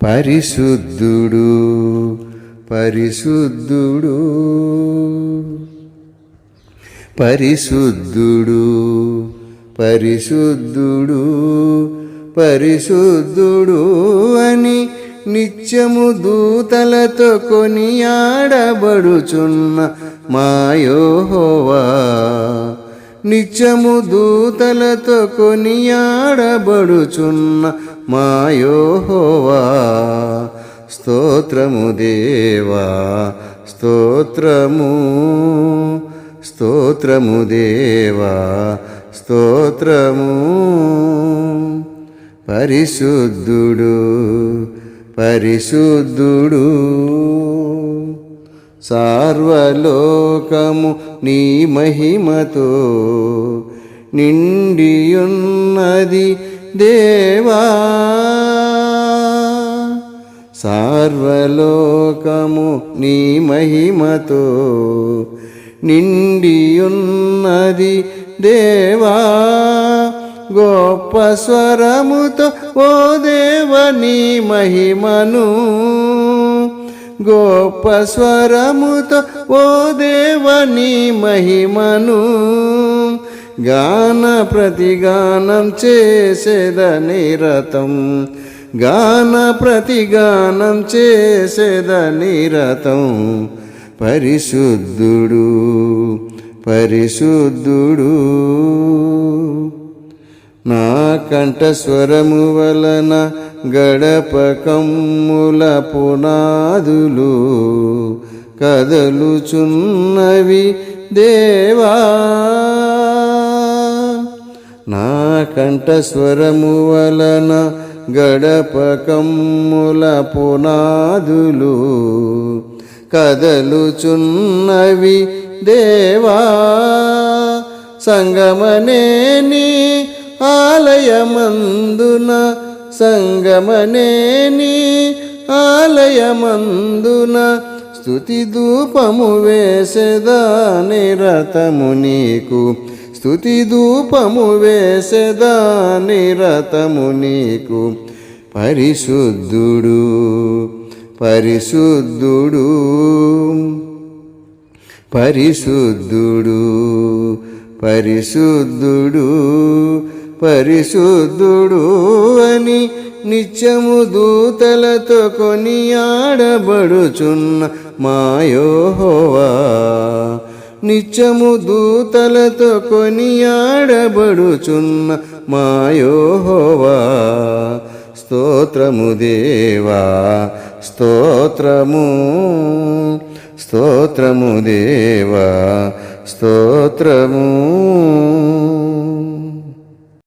పరిశుద్ధుడు పరిశుద్ధుడు. పరిశుద్ధుడు పరిశుద్ధుడు పరిశుద్ధుడు అని నిత్యము దూతలతో కొనియాడబడుచున్న మాయోహోవా నిత్యము దూతలతో కొనియాడబడుచున్న మాయోహోవా స్తోత్రము దేవా స్తోత్రము స్తోత్రము దేవా స్తోత్రము. పరిశుద్ధుడు పరిశుద్ధుడు సార్వలోకము నీ మహిమతో నిండియున్నది దేవ. సార్వలోకము నీ మహిమతో నిండియున్నది దేవా గొప్ప స్వరముతో ఓ దేవ నీ మహిమను. గొప్ప స్వరముతో ఓ దేవ నీ మహిమను. గాన ప్రతిగానం చేసేద నిరతం గాన ప్రతిగానం చేసేద నిరతం. పరిశుద్ధుడు పరిశుద్ధుడు. నా కంఠస్వరము వలన గడపకమ్ముల పునాదులు కదలుచున్నవి దేవా. నా కంఠస్వరము వలన గడపకమ్ముల పునాదులు కదలుచున్నవి దేవా. సంగమనేని ఆలయమందున సంగమనేని ఆలయమందున స్థుతి ధూపము వేసెదా నిరతము నీకు. స్థుతి ధూపము వేసెదా నిరతము నీకు. పరిశుద్ధుడు పరిశుద్ధుడు పరిశుద్ధుడు పరిశుద్ధుడు పరిశుద్ధుడు అని నిత్యము దూతలతో కొనియాడబడుచున్న మాయోహోవా నిత్యము దూతలతో కొనియాడబడుచున్న మాయోహోవా స్తోత్రము దేవా స్తోత్రము స్తోత్రము దేవా స్తోత్రము.